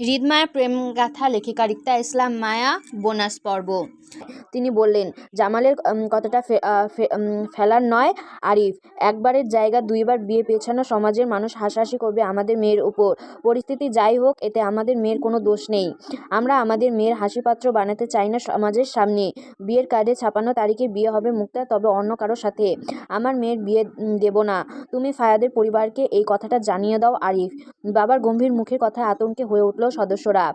হৃদমায়া প্রেমগাথা লেখিকা রিক্তা ইসলাম মায়া বোনাস পর্ব। তিনি বললেন, জামালের কথাটা ফেলার নয়, আরিফ। একবারের জায়গা, দুইবার বিয়ে পেছানো সমাজের মানুষ হাসাহাসি করবে আমাদের মেয়ের উপর। পরিস্থিতি যাই হোক, এতে আমাদের মেয়ের কোনো দোষ নেই। আমরা আমাদের মেয়ের হাসিপাত্র বানাতে চাই না সমাজের সামনে। বিয়ের কার্ডে ছাপানো তারিখে বিয়ে হবে মুক্তা, তবে অন্য কারোর সাথে। আমার মেয়ের বিয়ে দেব না। তুমি ফায়াদের পরিবারকে এই কথাটা জানিয়ে দাও, আরিফ। বাবার গম্ভীর মুখের কথা আতঙ্কে হয়ে উঠল সদস্যরা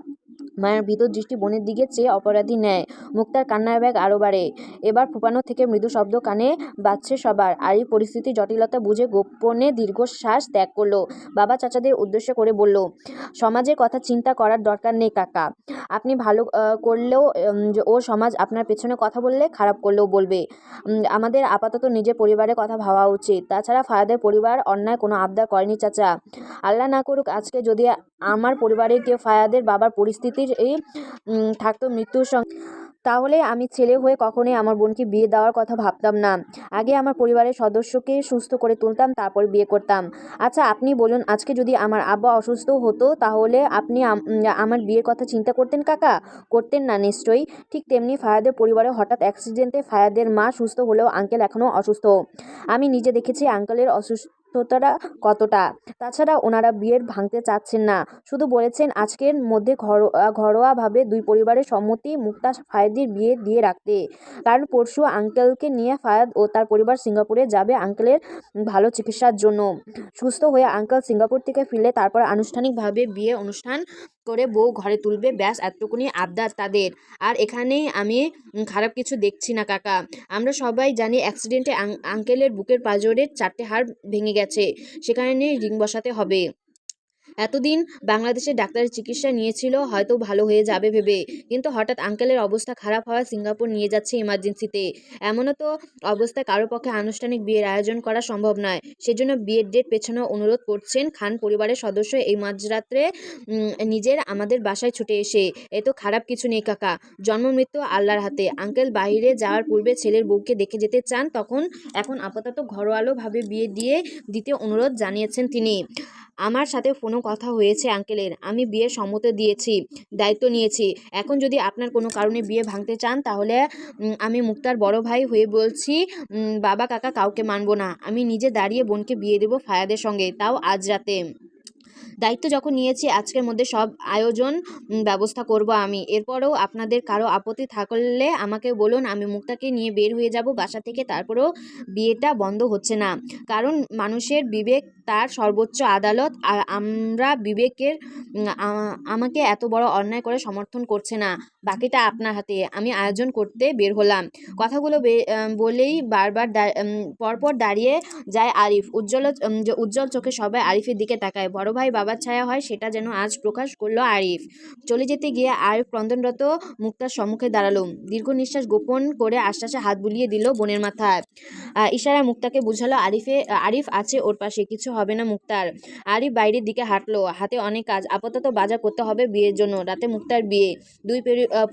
মায়ের ভিতর দৃষ্টি বোনের দিকে চেয়ে অপরাধী নেয় মুক্তার কান্নার ব্যাগ আরও বাড়ে। এবার ফুপানো থেকে মৃদু শব্দ কানে বাজছে সবার। আর এই পরিস্থিতি জটিলতা বুঝে গোপনে দীর্ঘশ্বাস ত্যাগ করল। বাবা চাচাদের উদ্দেশ্য করে বলল সমাজের কথা চিন্তা করার দরকার নেই কাকা। আপনি ভালো করলেও ও সমাজ আপনার পেছনে কথা বললে খারাপ করলেও বলবে। আমাদের আপাতত নিজের পরিবারের কথা ভাবা উচিত। তাছাড়া ফায়াদের পরিবার অন্যায় কোনো আবদার করেনি চাচা। আল্লাহ না করুক আজকে যদি আমার পরিবারের কেউ ফায়াদের বাবার পরিস্থিতির এই থাকতো মৃত্যুর সঙ্গে। তাহলে আমি ছেলে হয়ে কখনোই আমার বোনকে বিয়ে দেওয়ার কথা ভাবতাম না। আগে আমার পরিবারের সদস্যকে সুস্থ করে তুলতাম, তারপর বিয়ে করতাম। আচ্ছা আপনি বলুন, আজকে যদি আমার আব্বা অসুস্থ হতো, তাহলে আপনি আমার বিয়ের কথা চিন্তা করতেন কাকা? করতেন না, নিশ্চয়ই। ঠিক তেমনি ফায়াদের পরিবারে হঠাৎ অ্যাক্সিডেন্টে ফায়াদের মা সুস্থ হলেও আঙ্কেল এখনও অসুস্থ। আমি নিজে দেখেছি আঙ্কেলের অসুস্থতাটা কতটা? তাছাড়া ওনারা বিয়ের ভাঙতে চাচ্ছেন না। শুধু বলেছেন, আজকের মধ্যে ঘরোয়া ঘরোয়াভাবে দুই পরিবারের সম্মতি মুক্তা ফায়েদির বিয়ে দিয়ে রাখতে। কারণ পরশু আঙ্কেলকে নিয়ে ফায়াদ ও তার পরিবার সিঙ্গাপুরে যাবে আঙ্কেলের ভালো চিকিৎসার জন্য। সুস্থ হয়ে আঙ্কেল সিঙ্গাপুর থেকে ফিরলে তারপর আনুষ্ঠানিকভাবে বিয়ে অনুষ্ঠান করে বউ ঘরে তুলবে। ব্যাস, এতটুকুনি আবদার তাদের। আর এখানে আমি খারাপ কিছু দেখছি না, কাকা। আমরা সবাই জানি অ্যাক্সিডেন্টে আঙ্কেলের বুকের পাঁজরের চারটে হাড় ভেঙে গেছে। সেখানে রিং বসাতে হবে। এতদিন বাংলাদেশে ডাক্তারের চিকিৎসা নিয়েছিল, হয়তো ভালো হয়ে যাবে ভেবে। কিন্তু হঠাৎ আঙ্কেলের অবস্থা খারাপ হওয়া সিঙ্গাপুর নিয়ে যাচ্ছে ইমার্জেন্সিতে এমনও তো অবস্থায় কারও পক্ষে আনুষ্ঠানিক বিয়ের আয়োজন করা সম্ভব নয়। সেজন্য বিয়ের ডেট পেছানো অনুরোধ করছেন খান পরিবারের সদস্য এই মাঝরাত্রে নিজের আমাদের বাসায় ছুটে এসে। এ তো খারাপ কিছু নেই কাকা। জন্ম মৃত্যু আল্লাহর হাতে। আঙ্কেল বাইরে যাওয়ার পূর্বে ছেলের বউকে দেখে যেতে চান, তখন এখন আপাতত ঘরোয়ালোভাবে বিয়ে দিয়ে দিতে অনুরোধ জানিয়েছেন তিনি। আমার সাথে ফোনও কথা হয়েছে আঙ্কেলের আমি বিয়ে সম্মত দিয়েছি, দায়িত্ব নিয়েছি। এখন যদি আপনার কোনো কারণে বিয়ে ভাঙতে চান, তাহলে আমি মুক্তার বড় ভাই হয়ে বলছি বাবা কাকা কাউকে মানবো না। আমি নিজে দাঁড়িয়ে বোনকে বিয়ে দেবো ফায়াদের সঙ্গে। তাও আজ রাতে। দায়িত্ব যখন নিয়েছি, আজকের মধ্যে সব আয়োজন ব্যবস্থা করব আমি। এরপরেও আপনাদের কারও আপত্তি থাকলে আমাকে বলুন, আমি মুক্তাকে নিয়ে বের হয়ে যাব বাসা থেকে, তারপরেও বিয়েটা বন্ধ হচ্ছে না। কারণ মানুষের বিবেক তার সর্বোচ্চ আদালত, আর আমরা বিবেকের আমাকে এত বড় অন্যায় করে সমর্থন করছে না। বাকিটা আপনার হাতে, আমি আয়োজন করতে বের হলাম। কথাগুলো বলেই বারবার পরপর দাঁড়িয়ে যায় আরিফ। উজ্জ্বল উজ্জ্বল চোখে সবাই আরিফের দিকে তাকায়। বড় ভাই বাবার ছায়া হয় সেটা যেন আজ প্রকাশ করল আরিফ। চলে যেতে গিয়ে আরিফ ক্রন্দনরত মুক্তার সম্মুখে দাঁড়াল। দীর্ঘ নিঃশ্বাস গোপন করে আশ্বাসে হাত বুলিয়ে দিল বোনের মাথায়। আহ, ইশারায় মুক্তাকে বুঝালো আরিফে আরিফ আছে ওর পাশে কিছু হবে না মুক্তার। আরিফ বাইরের দিকে হাঁটলো। হাতে অনেক কাজ আপাতত বাজার করতে হবে বিয়ের জন্য। রাতে মুক্তার বিয়ে। দুই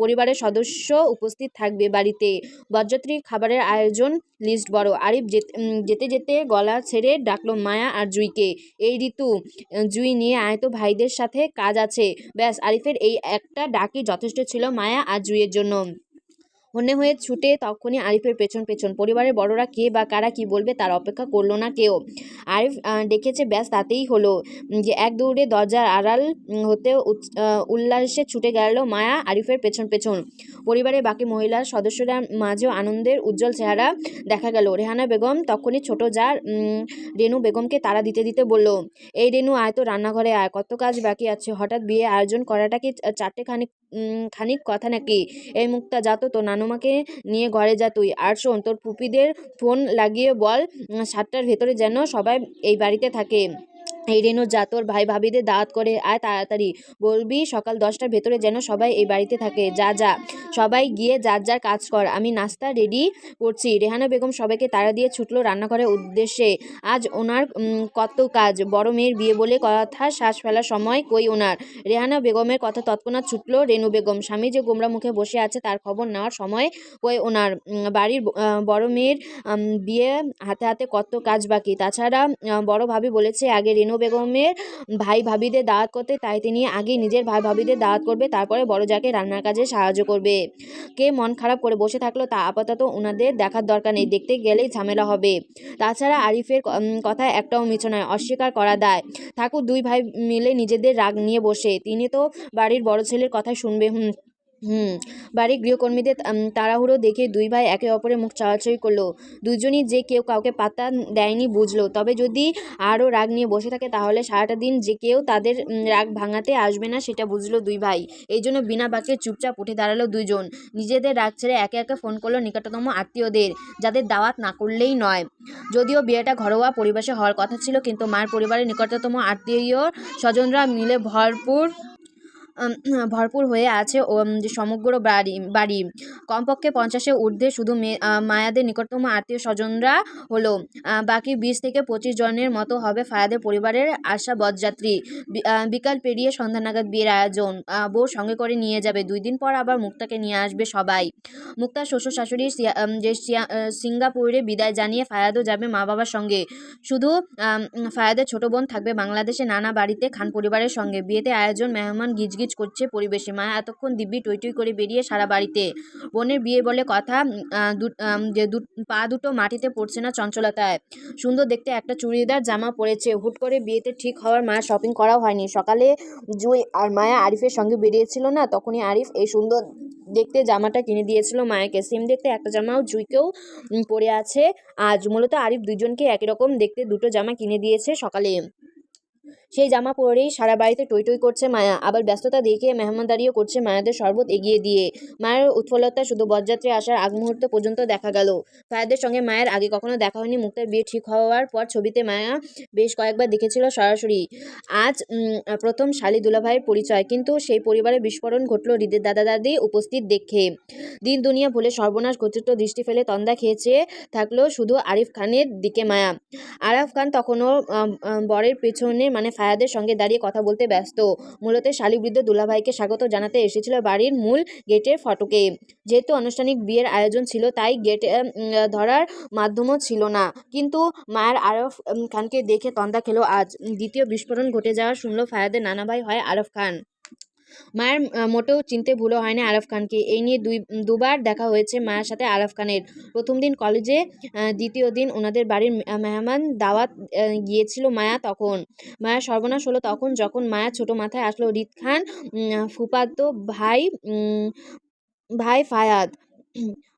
পরিবারের সদস্য উপস্থিত থাকবে বাড়িতে। বরযাত্রী খাবারের আয়োজন লিস্ট বড়। আরিফ যেতে যেতে গলা ছেড়ে ডাকলো মায়া আর জুইকে। এই ঋতু জুই নিয়ে আয়তো ভাইদের সাথে কাজ আছে। ব্যাস, আরিফের এই একটা ডাকি যথেষ্ট ছিল মায়া আর জুইয়ের জন্য। হন্যে হয়ে ছুটে তখনই আরিফের পেছন পেছন। পরিবারের বড়রা কে বা কারা কি বলবে তার অপেক্ষা করল না কেউ। আরিফ ডেকেছে ব্যাস তাতেই হলো। যে এক দৌড়ে দরজার আড়াল হতে উল্লাসে ছুটে গেল মায়া আরিফের পেছন পেছন। পরিবারের বাকি মহিলার সদস্যরা মাঝেও আনন্দের উজ্জ্বল চেহারা দেখা গেল। রেহানা বেগম তখনই ছোট যা উম, রেনু বেগমকে তারা দিতে দিতে বলল এই রেনু আয় তো রান্নাঘরে আয় কত কাজ বাকি আছে। হঠাৎ বিয়ে আয়োজন করাটা কি চা- চারটে খানিক কথা নাকি? এই মুক্তা যাতো তো নানুমাকে নিয়ে ঘরে যা তুই। আর শোন, তোর পুপিদের ফোন লাগিয়ে বল সাতটার ভেতরে যেন সবাই এই বাড়িতে থাকে। এই রেনু যা তোর ভাই ভাবিদের দাওয়াত করে, আয় তাড়াতাড়ি। বলবি, সকাল দশটার ভেতরে যেন সবাই এই বাড়িতে থাকে। যা যা। সবাই গিয়ে যার যার কাজ কর। আমি নাস্তা রেডি করছি। রেহানা বেগম সবাইকে তাড়া দিয়ে ছুটলো রান্নাঘরের উদ্দেশ্যে। আজ ওনার কত কাজ। বড় মেয়ের বিয়ে বলে কথা শ্বাস ফেলার সময় কই ওনার? রেহানা বেগমের কথা তৎক্ষণাৎ ছুটলো রেনু বেগম। স্বামী যে গোমরা মুখে বসে আছে তার খবর নেওয়ার সময় কই ওনার? বাড়ির বড় মেয়ের বিয়ে হাতে হাতে কত কাজ বাকি? তাছাড়া বড় ভাবি বলেছে, আগে রেনু রেনু বেগমের ভাই ভাবিদের দাওয়াত করতে, তাই তিনি আগে নিজের ভাই ভাবিদের দাওয়াত করবে, তারপরে বড় যাকে রান্নার কাজে সাহায্য করবে। কে মন খারাপ করে বসে থাকল তা আপাতত ওনাদের দেখার দরকার নেই, দেখতে গেলেই ঝামেলা হবে। তাছাড়া আরিফের কথা একটাও মিছ নয়, অস্বীকার করা দায়। ঠাকুর দুই ভাই মিলে নিজেদের রাগ নিয়ে বসে। তিনি তো বাড়ির বড় ছেলের কথা শুনবে, হুম হুম, বাড়ির গৃহকর্মীদের তাড়াহুড়ো দেখে দুই ভাই একে অপরের মুখ চাওয়াচাই করল। দুজনই যে কেউ কাউকে পাত্তা দেয়নি বুঝলো, তবে যদি আরও রাগ নিয়ে বসে থাকে তাহলে সারাটা দিন যে কেউ তাদের রাগ ভাঙাতে আসবে না সেটা বুঝলো দুই ভাই। এই জন্য বিনা বাক্যে চুপচাপ উঠে দাঁড়াল দুইজন। নিজেদের রাগ ছেড়ে একে একে ফোন করল নিকটতম আত্মীয়দের, যাদের দাওয়াত না করলেই নয়। যদিও বিয়েটা ঘরোয়া পরিবেশে হওয়ার কথা ছিল, কিন্তু মার পরিবারের নিকটতম আত্মীয় স্বজনরা মিলে ভরপুর ভরপুর হয়ে আছে সমগ্র বাড়ি বাড়ি। কমপক্ষে পঞ্চাশের ঊর্ধ্বে শুধু মেয়ে মায়াদের নিকটতম আত্মীয় স্বজনরা হলো বাকি বিশ থেকে পঁচিশ জনের মতো হবে ফায়াদের পরিবারের আশা বদযাত্রী। বিকাল পেরিয়ে সন্ধ্যা নাগাদ বিয়ের আয়োজন বউ সঙ্গে করে নিয়ে যাবে। দুই দিন পর আবার মুক্তাকে নিয়ে আসবে সবাই। মুক্তার শ্বশুর শাশুড়ি যে সিঙ্গাপুরে বিদায় জানিয়ে ফায়াদও যাবে মা বাবার সঙ্গে। শুধু ফায়াদের ছোট বোন থাকবে বাংলাদেশে নানা বাড়িতে খান পরিবারের সঙ্গে। বিয়েতে আয়োজন মেহমান গিজগিজ করছে পরিবেশে। মা এতক্ষণ দিব্যি টই টই করে বেরিয়ে সারা বাড়িতে। বোনের বিয়ে বলে কথা যে পা দুটো মাটিতে পড়ছে না চঞ্চলতায়। সুন্দর দেখতে একটা চুড়িদার জামা পরেছে। হুট করে বিয়েতে ঠিক হওয়ার মা শপিং করাও হয়নি। সকালে জুই আর মায়া আরিফের সঙ্গে বেরিয়েছিল না, তখনই আরিফ এই সুন্দর দেখতে জামাটা কিনে দিয়েছিল মায়াকে। সেম দেখতে একটা জামাও জুইকেও পরে আছে। আজ মূলত আরিফ দুজনকে একই রকম দেখতে দুটো জামা কিনে দিয়েছে সকালে। সেই জামা পরেই সারা বাড়িতে টই টই করছে মায়া। আবার ব্যস্ততা দেখিয়ে মেহমানদারিও করছে মায়াদের শরবত এগিয়ে দিয়ে। মায়ের উৎফলতা শুধু বরযাত্রী আসার আগ মুহূর্ত পর্যন্ত দেখা গেল। ফায়াদের সঙ্গে মায়ের আগে কখনো দেখা হয়নি। মুক্তার বিয়ে ঠিক হওয়ার পর ছবিতে মায়া বেশ কয়েকবার দেখেছিল সরাসরি। আজ প্রথম শালি দুলাভাইয়ের পরিচয়। কিন্তু সেই পরিবারে বিস্ফোরণ ঘটলো হৃদের দাদা দাদি উপস্থিত দেখে। দিন দুনিয়া ভুলে সর্বনাশ ঘটিত দৃষ্টি ফেলে তন্দা খেয়েছে থাকল শুধু আরিফ খানের দিকে মায়া। আরাফ খান তখনও বরের পেছনে মানে ফায়াদের সঙ্গে দাঁড়িয়ে কথা বলতে ব্যস্ত। মূলত শালিবৃদ্ধ দুলাভাইকে স্বাগত জানাতে এসেছিল বাড়ির মূল গেটের ফটকে। যেহেতু আনুষ্ঠানিক বিয়ের আয়োজন ছিল, তাই গেট ধরার মাধ্যমও ছিল না। কিন্তু মায়ের আরফ খানকে দেখে তন্দা খেলো আজ। দ্বিতীয় বিস্ফোরণ ঘটে যাওয়া শুনল ফায়াদের নানা ভাই হয় আরফ খান। মায়ের মোটেও চিনতে ভুলও হয়নি আরফ খানকে। এই নিয়ে দুই, দুবার দেখা হয়েছে মায়ের সাথে আরফ খানের। প্রথম দিন কলেজে দ্বিতীয় দিন ওনাদের বাড়ির মেহমান দাওয়াত গিয়েছিল মায়া তখন। মায়া সর্বনাশ হলো তখন যখন মায়া ছোট মাথায় আসলো রিত খান ফুপাত ভাই ভাই ফায়াদ।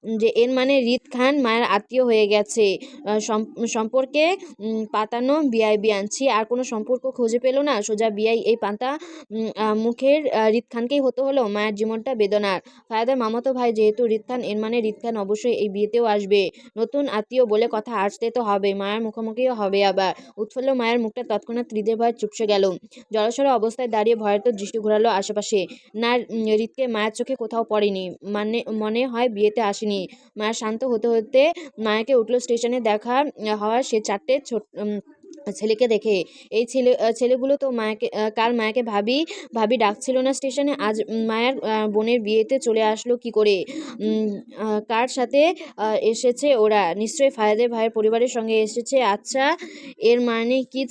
যে এর মানে রিত খান মায়ের আত্মীয় হয়ে গেছে। সম্পর্কে পাতানো বিয়াই বিয়ানছি আর কোনো সম্পর্ক খুঁজে পেল না। সোজা বিয়াই এই পাতা মুখের রিত খানকেই হতে হলো মায়ের জীবনটা বেদনার। ফায়াদের মামাতো ভাই যেহেতু রিত খান, এর মানে রিত খান অবশ্যই এই বিয়েতেও আসবে। নতুন আত্মীয় বলে কথা আসতে তো হবে, মায়ের মুখোমুখিও হবে আবার। উৎফুল্ল মায়ের মুখটা তৎক্ষণাৎ হৃদের ভয় চুপসে গেল। জড়সড় অবস্থায় দাঁড়িয়ে ভয়ের তো দৃষ্টি ঘোরালো আশেপাশে। না রিতকে মায়ের চোখে কোথাও পড়েনি। মানে মনে হয় বিয়েতে আসেনি। মায়ের শান্ত হতে হতে মায়াকে উঠল স্টেশনে দেখা হওয়া সে চারটে ছোট ছেলেকে দেখে, এই ছেলে ছেলেগুলো তো মায়াকে কাল মায়াকে ভাবি ভাবি ডাকছিল না স্টেশনে, আজ মায়ের বোনের বিয়েতে চলে আসলো কি করে? কার সাথে এসেছে ওরা? নিশ্চয়ই ফায়াদের ভাইয়ের পরিবারের সঙ্গে এসেছে। আচ্ছা এর মানে কি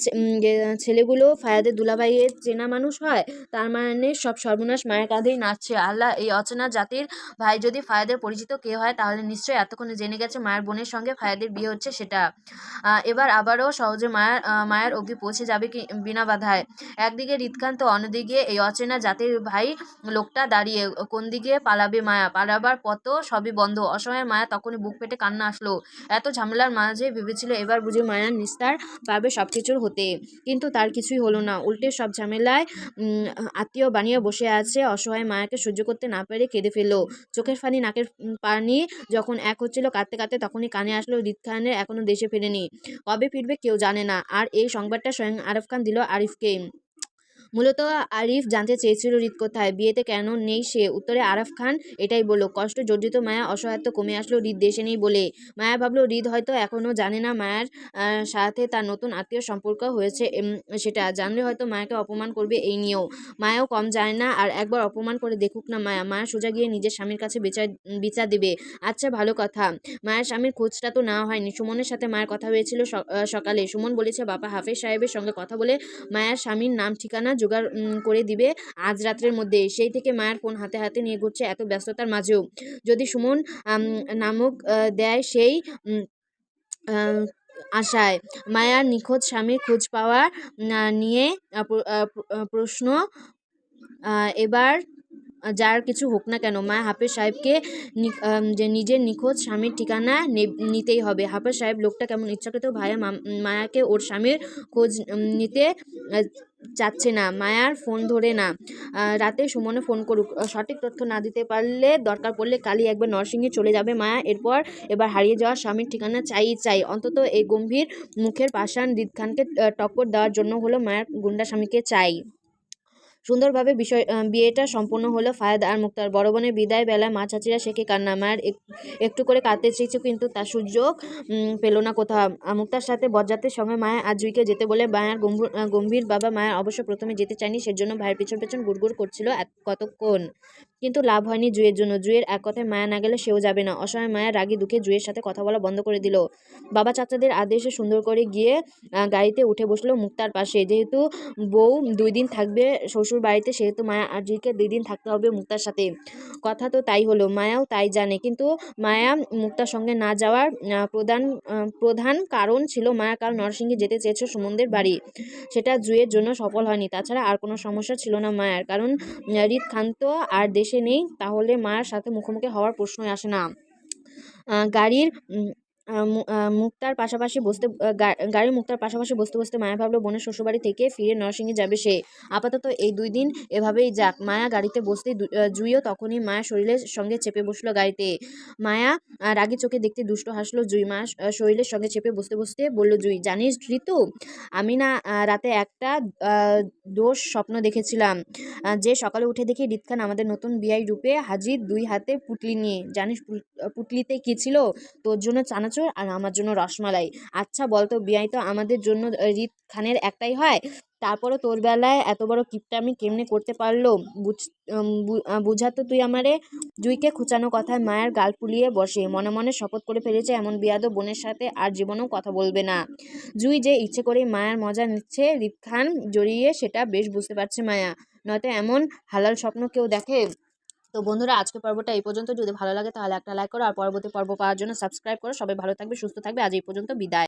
ছেলেগুলো ফায়াদের দুলাভাইয়ের চেনা মানুষ হয়? তার মানে সব সর্বনাশ মায়ের কাঁধেই নাচছে। আল্লাহ, এই অচেনা জাতির ভাই যদি ফায়াদের পরিচিত কে হয়, তাহলে নিশ্চয়ই এতক্ষণে জেনে গেছে মায়ের বোনের সঙ্গে ফায়াদের বিয়ে হচ্ছে সেটা। এবার আবারও সহজে মায়ের মায়ের অবধি পৌঁছে যাবে কি বিনা বাধায়। একদিকে রিতকান্ত অন্যদিকে এই অচেনা জাতির ভাই লোকটা দাঁড়িয়ে, কোন দিকে পালাবে মায়া? পালাবার পথ সবই বন্ধ। অসহায় মায়া তখনই বুক পেটে কান্না আসলো। এত ঝামেলার মাঝে ভেবেছিল এবার বুঝি মায়ার নিস্তার পাবে সব কিছুর হতে। কিন্তু তার কিছুই হলো না। উল্টে সব ঝামেলায় আত্মীয় বানিয়ে বসে আছে। অসহায় মায়াকে সহ্য করতে না পেরে কেঁদে ফেলল। চোখের ফানি নাকের পানি যখন এক হচ্ছিল, কাঁদতে কাঁদতে তখনই কানে আসলো রিত খানের এখনও দেশে ফেরেনি। কবে ফিরবে কেউ জানে না। আর এই সংবাদটা স্বয়ং আরফ খান দিল আরিফকে। মূলত আরিফ জানতে চেয়েছিল রিত কোথায়, বিয়েতে কেন নেই সে? উত্তরে আরাফ খান এটাই বলল, কষ্ট, জর্জিত মায়া, অসহায়ত্ব কমে আসলো রিত দেশে নেই বলে। মায়া ভাবলো, রিত হয়তো এখনও জানে না মায়ার সাথে তার নতুন আত্মীয় সম্পর্ক হয়েছে সেটা। জানলে হয়তো মায়াকে অপমান করবে এই নিয়েও। মায়াও কম যায় না, আর একবার অপমান করে দেখুক না মায়া। মায়া সোজা গিয়ে নিজের স্বামীর কাছে বিচার বিচার দেবে। আচ্ছা ভালো কথা। মায়ের স্বামীর খোঁজটা তো নেওয়া হয়নি। সুমনের সাথে মায়ের কথা হয়েছিল সকালে। সুমন বলেছে, বাবা হাফেজ সাহেবের সঙ্গে কথা বলে মায়ের স্বামীর নাম, ঠিকানা জোগাড় করে দিবে আজ রাত্রের মধ্যে। সেই থেকে মায়ের ফোন হাতে হাতে নিয়ে ঘুরছে এত ব্যস্ততার মাঝেও। যদি সুমন নামক দেয় সেই আশায়। মায়ার নিখোঁজ স্বামীর খোঁজ পাওয়া নিয়ে প্রশ্ন এবার যার কিছু হোক না কেন, মা হাফেজ সাহেবকে যে নিজের নিখোঁজ স্বামীর ঠিকানা নিতেই হবে। হাফেজ সাহেব, লোকটা কেমন ইচ্ছাকৃত ভাইয়া মায়াকে ওর স্বামীর খোঁজ নিতে চাচ্ছে না, মায়ার ফোন ধরে না। রাতে সুমনে ফোন করুক। সঠিক তথ্য না দিতে পারলে দরকার পড়লে কালই একবার নরসিংহে চলে যাবে মায়া। এরপর এবার হারিয়ে যাওয়া স্বামীর ঠিকানা চাই চাই। অন্তত এই গম্ভীর মুখের পাশান রিদ খানকে টক্কর দেওয়ার জন্য হলো মায়ার গুন্ডা স্বামীকে চাই। সুন্দরভাবে বিষয় বিয়েটা সম্পূর্ণ হলো ফায়েদ আর মুক্তার। বড় বোনের বিদায় বেলায় মা চাচিরা শেখে কান্না। মায়ের এক- একটু করে কাঁদতে চেয়েছে, কিন্তু তার সুযোগ পেল না কোথাও। মুক্তার সাথে বজ্রাতের সময় মায়া আজ জুইকে যেতে বলে মায়ের গম্ভীর গম্ভীর বাবা মায়া অবশ্য প্রথমে যেতে চায়নি, সেজন্য ভাইয়ের পেছন পেছন গুড়গুড় করছিল কতক্ষণ? কিন্তু লাভ হয়নি জুয়ের জন্য। জুয়ের এক কথায় মায়া না গেলে সেও যাবে না। অসহায় মায়া রাগি দুঃখে জুয়ের সাথে কথা বলা বন্ধ করে দিল। বাবা চাচাদের আদেশে সুন্দর করে গিয়ে গাড়িতে উঠে বসল মুক্তার পাশে। যেহেতু বউ দুই দিন থাকবে শ্বশুর বাড়িতে, সেহেতু মায়া আর জুইকে দুই দিন থাকতে হবে মুক্তার সাথে। কথা তো তাই হলো, মায়াও তাই জানে। কিন্তু মায়া মুক্তার সঙ্গে না যাওয়ার প্রধান প্রধান কারণ ছিল মায়া কাল নরসিংহে যেতে চেয়েছে সুমনদের বাড়ি। সেটা জুয়ের জন্য সফল হয়নি। তাছাড়া আর কোনো সমস্যা ছিল না মায়ার। কারণ রিত খান তো আর দেশে নেই তাহলে মায়ের সাথে মুখোমুখি হওয়ার প্রশ্নই আসে না। গাড়ির মুক্তার পাশাপাশি বসতে গাড়ির মুক্তার পাশাপাশি বসতে বসতে মায়া ভাবলো বোনের শ্বশুরবাড়ি থেকে ফিরে নরসিংহে যাবে সে। আপাতত এই দুই দিন এভাবেই যাক। মায়া গাড়িতে আহ, জুইও তখনই মায়া শরীরের সঙ্গে চেপে বসল গাড়িতে। মায়া রাগী চোখে দেখতে দুষ্ট হাসলো জুই। মা শরীরের সঙ্গে চেপে বসতে বসতে বলল জুই জানিস ঋতু আমি না রাতে একটা দোষ স্বপ্ন দেখেছিলাম। যে সকালে উঠে দেখি রিত খান আমাদের নতুন বিআই রূপে হাজির দুই হাতে পুটলি নিয়ে। জানিস পুটলিতে কি ছিল? তোর জন্য চানাচুর আর আমার জন্য রসমালাই। আচ্ছা বলতো বিয়াই তো আমাদের জন্য রিত খানের একটাই হয়। তারপরও তোর বেলায় এত বড় কিপটা আমি কেমনে করতে পারল? বুঝ বুঝাতো তুই আমারে? জুইকে খুচানো কথায় মায়ের গাল ফুলিয়ে বসে। মনে মনে শপথ করে ফেলেছে এমন বিয়াদ বোনের সাথে আর জীবনেও কথা বলবে না। জুই যে ইচ্ছে করে মায়ের মজা নিচ্ছে রিত খান জড়িয়ে সেটা বেশ বুঝতে পারছে মায়া। নয়তো এমন হালাল স্বপ্ন কেউ দেখে। তো বন্ধুরা আজকে পর্বটা এই পর্যন্ত। যদি ভালো লাগে তাহলে একটা লাইক করো আর পরবর্তী পর্ব পাওয়ার জন্য সাবস্ক্রাইব করো। সবাই ভালো থাকবে, সুস্থ থাকবে। আজ এই পর্যন্ত বিদায়।